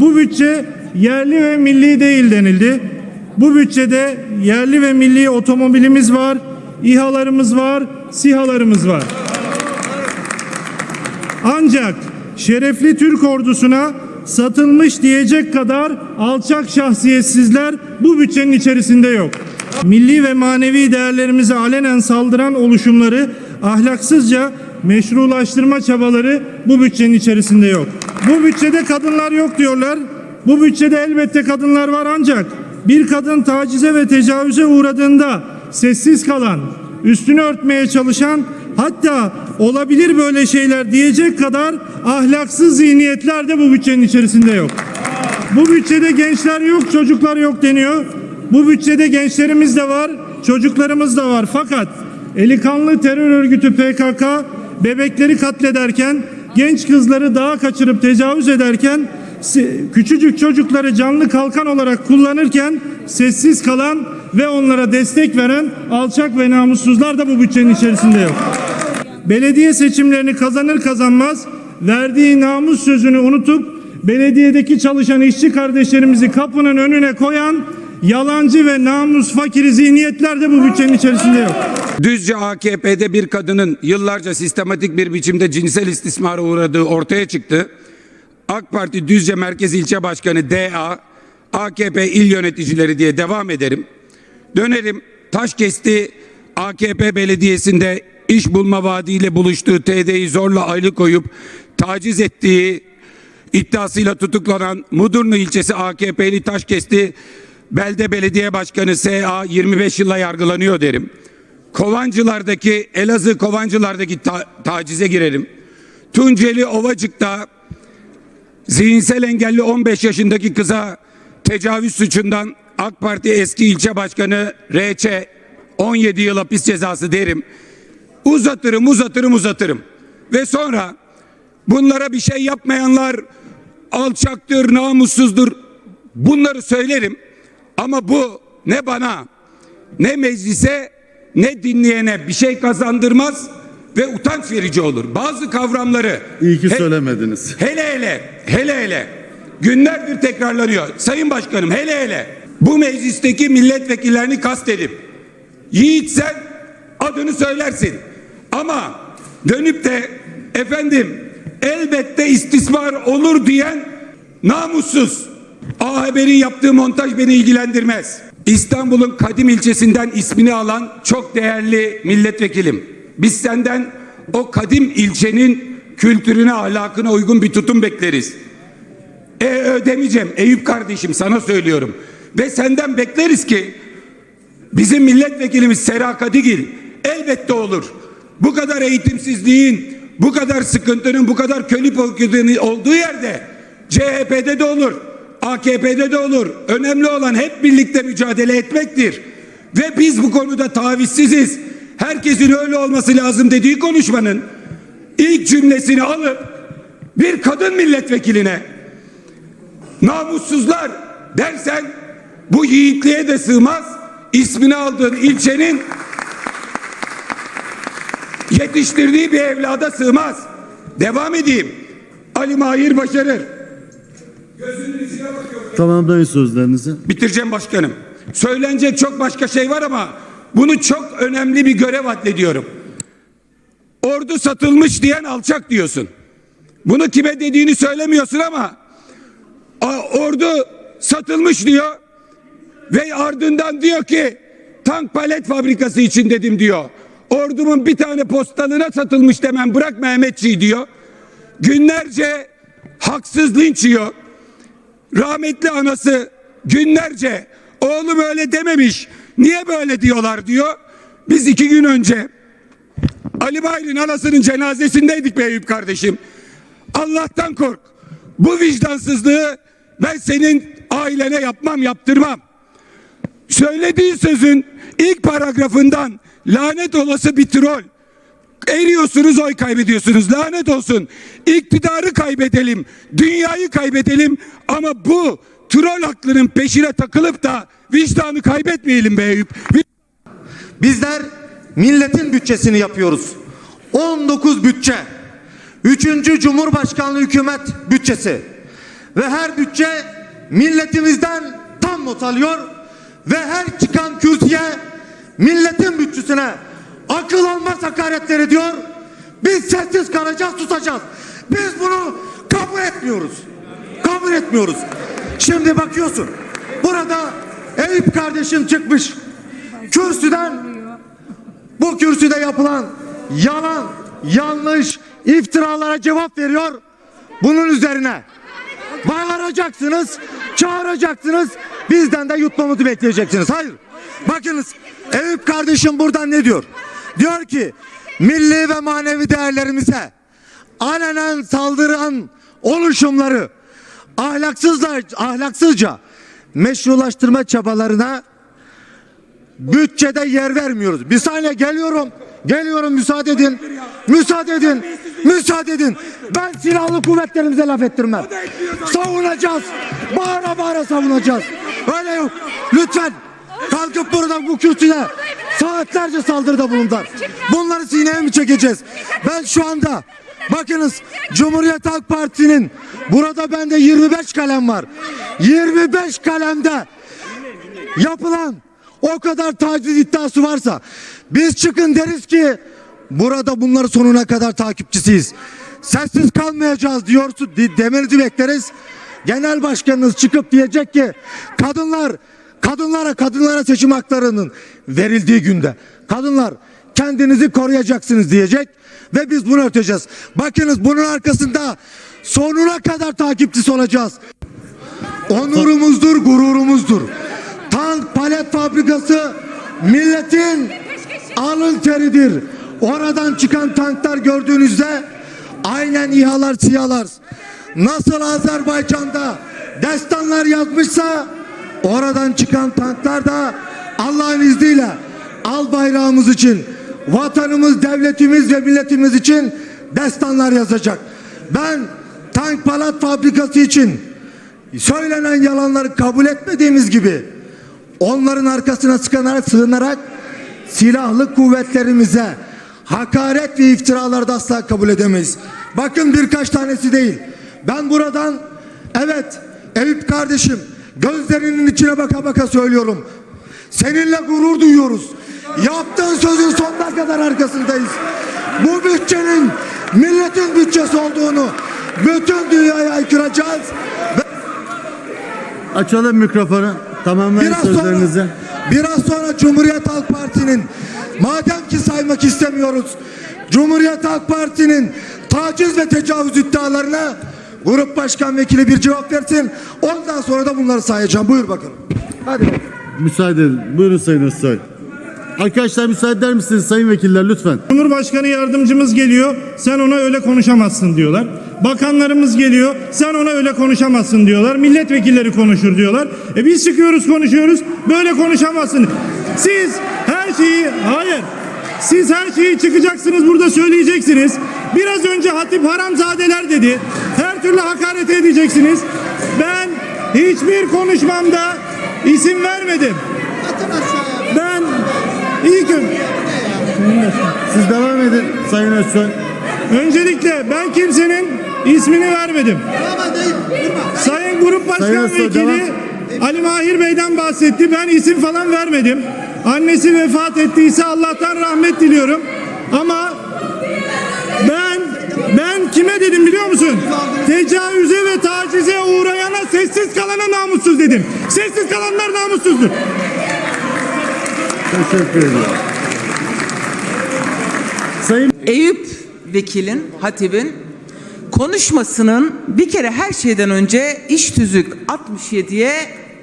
Bu bütçe yerli ve milli değil denildi. Bu bütçede yerli ve milli otomobilimiz var, İHA'larımız var, SİHA'larımız var. Ancak şerefli Türk ordusuna satılmış diyecek kadar alçak şahsiyetsizler bu bütçenin içerisinde yok. Milli ve manevi değerlerimize alenen saldıran oluşumları ahlaksızca meşrulaştırma çabaları bu bütçenin içerisinde yok. Bu bütçede kadınlar yok diyorlar. Bu bütçede elbette kadınlar var ancak bir kadın tacize ve tecavüze uğradığında sessiz kalan, üstünü örtmeye çalışan hatta olabilir böyle şeyler diyecek kadar ahlaksız zihniyetler de bu bütçenin içerisinde yok. Bu bütçede gençler yok, çocuklar yok deniyor. Bu bütçede gençlerimiz de var, çocuklarımız da var. Fakat eli kanlı terör örgütü PKK bebekleri katlederken, genç kızları dağa kaçırıp tecavüz ederken, küçücük çocukları canlı kalkan olarak kullanırken sessiz kalan ve onlara destek veren alçak ve namussuzlar da bu bütçenin içerisinde yok. Belediye seçimlerini kazanır kazanmaz verdiği namus sözünü unutup belediyedeki çalışan işçi kardeşlerimizi kapının önüne koyan yalancı ve namus fakiri zihniyetler de bu bütçenin içerisinde yok. Düzce AKP'de bir kadının yıllarca sistematik bir biçimde cinsel istismara uğradığı ortaya çıktı. AK Parti Düzce Merkez İlçe Başkanı DA, AKP il yöneticileri diye devam ederim. Dönerim Taşkesti AKP Belediyesi'nde iş bulma vaadiyle buluştuğu TD'yi zorla aylık koyup taciz ettiği iddiasıyla tutuklanan Mudurnu ilçesi AKP'li Taşkesti Belde Belediye Başkanı SA 25 yılla yargılanıyor derim. Kovancılardaki Elazığ Kovancılardaki ta- tacize girerim. Tunceli Ovacık'ta zihinsel engelli 15 yaşındaki kıza tecavüz suçundan AK Parti eski ilçe başkanı RÇ 17 yıl hapis cezası derim. Uzatırım uzatırım uzatırım. Ve sonra bunlara bir şey yapmayanlar alçaktır, namussuzdur. Bunları söylerim. Ama bu ne bana ne meclise ne dinleyene bir şey kazandırmaz ve utanç verici olur. Bazı kavramları İyi ki He- söylemediniz. Hele hele, hele hele günlerdir tekrarlanıyor. Sayın Başkanım hele hele bu meclisteki milletvekillerini kastedip Yiğit sen adını söylersin. Ama dönüp de efendim elbette istismar olur diyen namussuz. A Haber'in yaptığı montaj beni ilgilendirmez. İstanbul'un Kadim ilçesinden ismini alan çok değerli milletvekilim. Biz senden o kadim ilçenin kültürüne, ahlakına uygun bir tutum bekleriz. E ödemeyeceğim Eyüp kardeşim sana söylüyorum. Ve senden bekleriz ki bizim milletvekilimiz Sera Kadigil elbette olur. Bu kadar eğitimsizliğin, bu kadar sıkıntının, bu kadar kötü politikinin olduğu yerde CHP'de de olur, AKP'de de olur. Önemli olan hep birlikte mücadele etmektir. Ve biz bu konuda tavizsiziz. Herkesin öyle olması lazım dediği konuşmanın ilk cümlesini alıp bir kadın milletvekiline namussuzlar dersen bu yiğitliğe de sığmaz. İsmini aldığın ilçenin yetiştirdiği bir evlada sığmaz. Devam edeyim. Ali Mahir başarır. Gözünün sözlerinizi. Bitireceğim başkanım. Söylenecek çok başka şey var ama bunu çok önemli bir görev addediyorum. Ordu satılmış diyen alçak diyorsun. Bunu kime dediğini söylemiyorsun ama ordu satılmış diyor ve ardından diyor ki tank palet fabrikası için dedim diyor. Ordumun bir tane postalına satılmış demem bırak Mehmetçiği diyor. Günlerce haksız linç yiyor. Rahmetli anası günlerce oğlum öyle dememiş. Niye böyle diyorlar diyor. Biz iki gün önce Ali Bayır'ın anasının cenazesindeydik be kardeşim. Allah'tan kork. Bu vicdansızlığı ben senin ailene yapmam yaptırmam. Söylediği sözün ilk paragrafından lanet olası bir troll. Eriyorsunuz oy kaybediyorsunuz lanet olsun. İktidarı kaybedelim, dünyayı kaybedelim ama bu troll aklının peşine takılıp da vicdanı kaybetmeyelim be Eyüp. Bizler milletin bütçesini yapıyoruz. 19 bütçe. 3. Cumhurbaşkanlığı hükümet bütçesi. ve her bütçe milletimizden tam not alıyor ve her çıkan kürsüye milletin bütçesine akıl almaz hakaretler ediyor. Biz sessiz kalacağız, susacağız. Biz bunu kabul etmiyoruz. Kabul etmiyoruz. Şimdi bakıyorsun. Burada Eyüp kardeşim çıkmış. Kürsüden bu kürsüde yapılan yalan, yanlış iftiralara cevap veriyor. Bunun üzerine bağıracaksınız, çağıracaksınız. Bizden de yutmamızı bekleyeceksiniz. Hayır. Bakınız Eyüp kardeşim buradan ne diyor? Diyor ki milli ve manevi değerlerimize alenen saldıran oluşumları ahlaksızla, ahlaksızca meşrulaştırma çabalarına bütçede yer vermiyoruz. Bir saniye geliyorum. Geliyorum müsaade edin. Müsaade edin. Müsaade edin. Ben silahlı kuvvetlerimize laf ettirmem. Savunacağız. Bağıra bağıra savunacağız. Öyle yok. Lütfen kalkıp burada bu kürsüde saatlerce saldırıda bulundular. Bunları sineye mi çekeceğiz? Ben şu anda bakınız Cumhuriyet Halk Partisi'nin burada bende 25 kalem var. 25 kalemde yapılan o kadar taciz iddiası varsa biz çıkın deriz ki burada bunları sonuna kadar takipçisiyiz. Sessiz kalmayacağız diyorsun de- demenizi bekleriz. Genel başkanınız çıkıp diyecek ki kadınlar kadınlara kadınlara seçim haklarının verildiği günde kadınlar kendinizi koruyacaksınız diyecek ve biz bunu örteceğiz. Bakınız bunun arkasında sonuna kadar takipçisi olacağız. Onurumuzdur, gururumuzdur. Tank palet fabrikası milletin alın teridir. Oradan çıkan tanklar gördüğünüzde aynen İHA'lar, SİHA'lar. Nasıl Azerbaycan'da destanlar yazmışsa oradan çıkan tanklar da Allah'ın izniyle al bayrağımız için, vatanımız, devletimiz ve milletimiz için destanlar yazacak. Ben tank palat fabrikası için söylenen yalanları kabul etmediğimiz gibi onların arkasına sıkınarak sığınarak silahlı kuvvetlerimize hakaret ve iftiraları da asla kabul edemeyiz. Bakın birkaç tanesi değil. Ben buradan evet Eyüp kardeşim gözlerinin içine baka baka söylüyorum. Seninle gurur duyuyoruz. Yaptığın sözün sonuna kadar arkasındayız. Bu bütçenin milletin bütçesi olduğunu bütün dünyaya aykıracağız. Açalım mikrofonu. Tamamlayın Biraz sözlerinizi. sonra, biraz sonra Cumhuriyet Halk Parti'nin madem ki saymak istemiyoruz. Cumhuriyet Halk Parti'nin taciz ve tecavüz iddialarına grup başkan vekili bir cevap versin. Ondan sonra da bunları sayacağım. Buyur bakalım. Hadi bakalım. Müsaade edin. Buyurun Sayın Özsoy. Arkadaşlar müsaade eder misiniz sayın vekiller lütfen? Cumhurbaşkanı yardımcımız geliyor, sen ona öyle konuşamazsın diyorlar. Bakanlarımız geliyor, sen ona öyle konuşamazsın diyorlar. Milletvekilleri konuşur diyorlar. E biz çıkıyoruz konuşuyoruz, böyle konuşamazsın. Siz her şeyi, hayır, siz her şeyi çıkacaksınız burada söyleyeceksiniz. Biraz önce Hatip Haramzadeler dedi. Her türlü hakaret edeceksiniz. Ben hiçbir konuşmamda isim vermedim. Ben iyi gün. Siz devam edin Sayın Özsoy. Öncelikle ben kimsenin ismini vermedim. Sayın Grup Başkan Sayın Özsoy, Vekili devam. Ali Mahir Bey'den bahsetti. Ben isim falan vermedim. Annesi vefat ettiyse Allah'tan rahmet diliyorum. Ama kime dedim biliyor musun? Tecavüze ve tacize uğrayana sessiz kalana namussuz dedim. Sessiz kalanlar namussuzdur. Teşekkür ederim. Sayın Eyüp vekilin, hatibin konuşmasının bir kere her şeyden önce iş tüzük 67'ye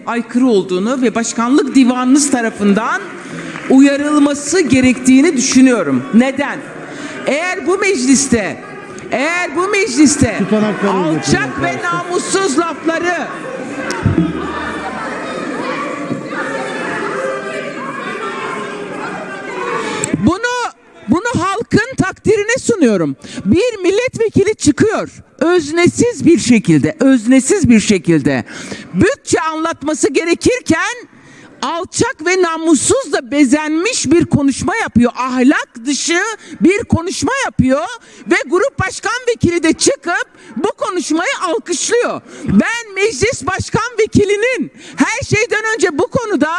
aykırı olduğunu ve başkanlık divanınız tarafından uyarılması gerektiğini düşünüyorum. Neden? Eğer bu mecliste eğer bu mecliste alçak ve namussuz lafları Bunu bunu halkın takdirine sunuyorum. Bir milletvekili çıkıyor. Öznesiz bir şekilde, öznesiz bir şekilde bütçe anlatması gerekirken alçak ve namussuzla bezenmiş bir konuşma yapıyor. Ahlak dışı bir konuşma yapıyor ve grup başkan vekili de çıkıp bu konuşmayı alkışlıyor. Ben meclis başkan vekilinin her şeyden önce bu konuda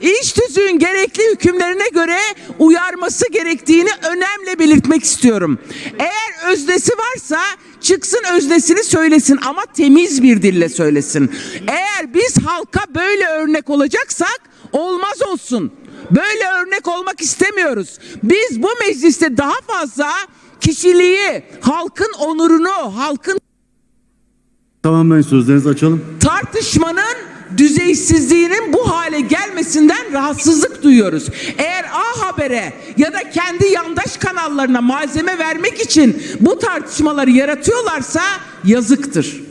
iş tüzüğün gerekli hükümlerine göre uyarması gerektiğini önemli belirtmek istiyorum. Eğer öznesi varsa çıksın öznesini söylesin ama temiz bir dille söylesin. Eğer biz halka böyle örnek olacaksak olmaz olsun. Böyle örnek olmak istemiyoruz. Biz bu mecliste daha fazla kişiliği, halkın onurunu, halkın Tamamlayın sözlerinizi açalım. tartışmanın düzeysizliğinin bu hale gelmesinden rahatsızlık duyuyoruz. Eğer A Haber'e ya da kendi yandaş kanallarına malzeme vermek için bu tartışmaları yaratıyorlarsa yazıktır.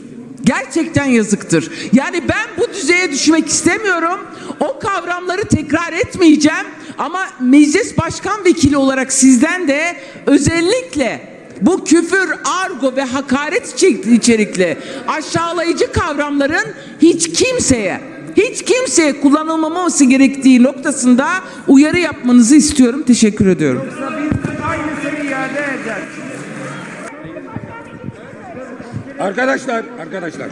Gerçekten yazıktır. Yani ben bu düzeye düşmek istemiyorum. O kavramları tekrar etmeyeceğim. Ama meclis başkan vekili olarak sizden de özellikle bu küfür, argo ve hakaret içe- içerikli aşağılayıcı kavramların hiç kimseye hiç kimseye kullanılmaması gerektiği noktasında uyarı yapmanızı istiyorum. Teşekkür ediyorum. Arkadaşlar, arkadaşlar.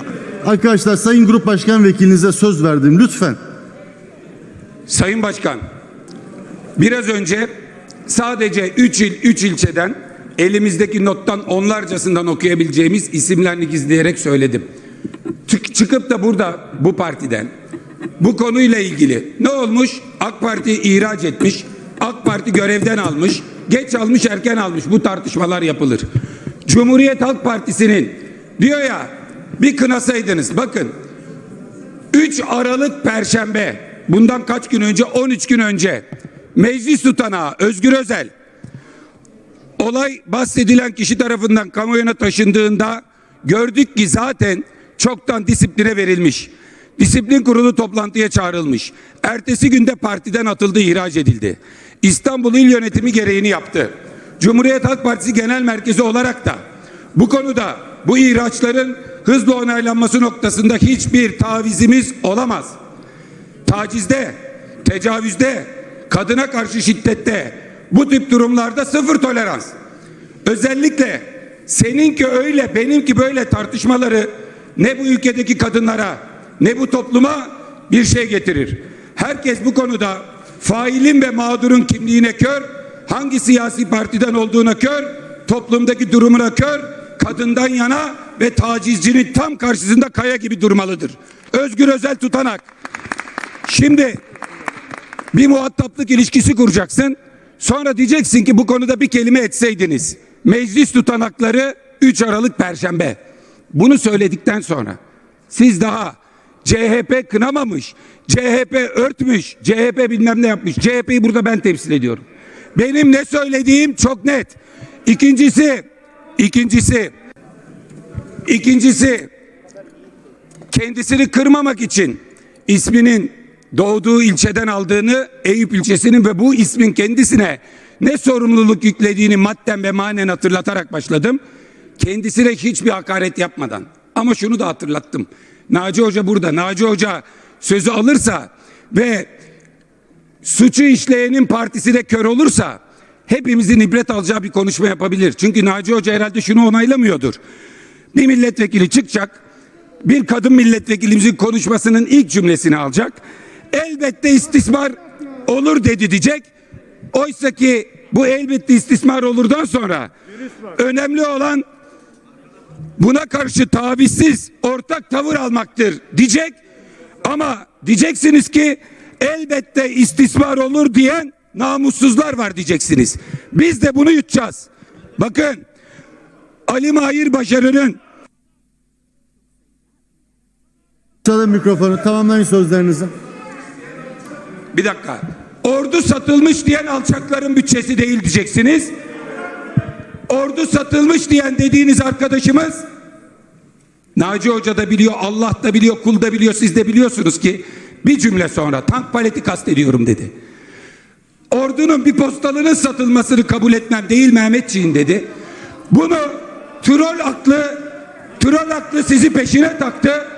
Arkadaşlar Sayın Grup Başkan Vekilinize söz verdim. Lütfen. Sayın Başkan, biraz önce sadece 3 il, 3 ilçeden elimizdeki nottan onlarcasından okuyabileceğimiz isimlerini gizleyerek söyledim. Çık- çıkıp da burada bu partiden bu konuyla ilgili ne olmuş? AK Parti ihraç etmiş, AK Parti görevden almış, geç almış erken almış bu tartışmalar yapılır. Cumhuriyet Halk Partisi'nin diyor ya bir kınasaydınız bakın 3 Aralık Perşembe bundan kaç gün önce 13 gün önce meclis tutanağı Özgür Özel olay bahsedilen kişi tarafından kamuoyuna taşındığında gördük ki zaten çoktan disipline verilmiş. Disiplin kurulu toplantıya çağrılmış. Ertesi günde partiden atıldı, ihraç edildi. İstanbul İl Yönetimi gereğini yaptı. Cumhuriyet Halk Partisi Genel Merkezi olarak da bu konuda bu ihraçların hızlı onaylanması noktasında hiçbir tavizimiz olamaz tacizde, tecavüzde, kadına karşı şiddette bu tip durumlarda sıfır tolerans. Özellikle seninki öyle, benimki böyle tartışmaları ne bu ülkedeki kadınlara ne bu topluma bir şey getirir. Herkes bu konuda failin ve mağdurun kimliğine kör, hangi siyasi partiden olduğuna kör, toplumdaki durumuna kör, kadından yana ve tacizcinin tam karşısında kaya gibi durmalıdır. Özgür Özel tutanak. Şimdi bir muhataplık ilişkisi kuracaksın. Sonra diyeceksin ki bu konuda bir kelime etseydiniz. Meclis tutanakları 3 Aralık Perşembe. Bunu söyledikten sonra siz daha CHP kınamamış, CHP örtmüş, CHP bilmem ne yapmış. CHP'yi burada ben temsil ediyorum. Benim ne söylediğim çok net. İkincisi, ikincisi, ikincisi kendisini kırmamak için isminin doğduğu ilçeden aldığını Eyüp ilçesinin ve bu ismin kendisine ne sorumluluk yüklediğini madden ve manen hatırlatarak başladım. Kendisine hiçbir hakaret yapmadan. Ama şunu da hatırlattım. Naci Hoca burada. Naci Hoca sözü alırsa ve suçu işleyenin partisi de kör olursa hepimizin ibret alacağı bir konuşma yapabilir. Çünkü Naci Hoca herhalde şunu onaylamıyordur. Bir milletvekili çıkacak, bir kadın milletvekilimizin konuşmasının ilk cümlesini alacak. Elbette istismar olur dedi diyecek. Oysa ki bu elbette istismar olurdan sonra önemli olan buna karşı tavizsiz ortak tavır almaktır diyecek. Ama diyeceksiniz ki elbette istismar olur diyen namussuzlar var diyeceksiniz. Biz de bunu yutacağız. Bakın Ali Mahir Başarı'nın Açalım mikrofonu. Tamamlayın sözlerinizi. Bir dakika. Ordu satılmış diyen alçakların bütçesi değil diyeceksiniz. Ordu satılmış diyen dediğiniz arkadaşımız Naci Hoca da biliyor, Allah da biliyor, kul da biliyor, siz de biliyorsunuz ki bir cümle sonra tank paleti kastediyorum dedi. Ordunun bir postalının satılmasını kabul etmem değil Mehmetçiğin dedi. Bunu troll aklı, troll aklı sizi peşine taktı.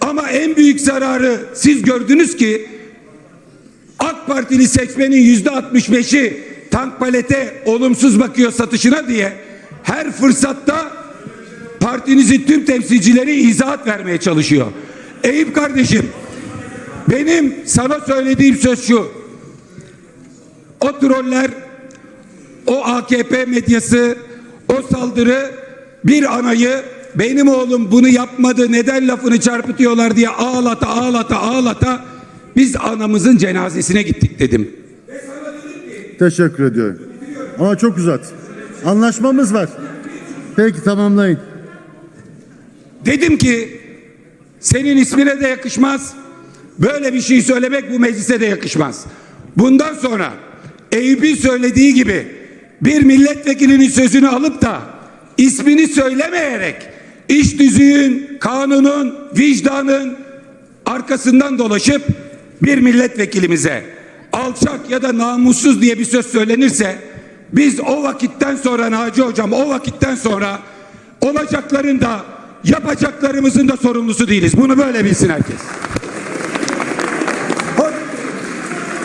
Ama en büyük zararı siz gördünüz ki Partili seçmenin yüzde 65'i tank palete olumsuz bakıyor satışına diye her fırsatta partinizin tüm temsilcileri izahat vermeye çalışıyor. Eyüp kardeşim benim sana söylediğim söz şu. O troller, o AKP medyası, o saldırı bir anayı benim oğlum bunu yapmadı neden lafını çarpıtıyorlar diye ağlata ağlata ağlata biz anamızın cenazesine gittik dedim. Teşekkür ediyorum. Ama çok uzat. Anlaşmamız var. Peki tamamlayın. Dedim ki senin ismine de yakışmaz. Böyle bir şey söylemek bu meclise de yakışmaz. Bundan sonra Eyüp'ün söylediği gibi bir milletvekilinin sözünü alıp da ismini söylemeyerek iş düzüğün, kanunun, vicdanın arkasından dolaşıp bir milletvekilimize alçak ya da namussuz diye bir söz söylenirse biz o vakitten sonra Naci hocam o vakitten sonra olacakların da yapacaklarımızın da sorumlusu değiliz. Bunu böyle bilsin herkes.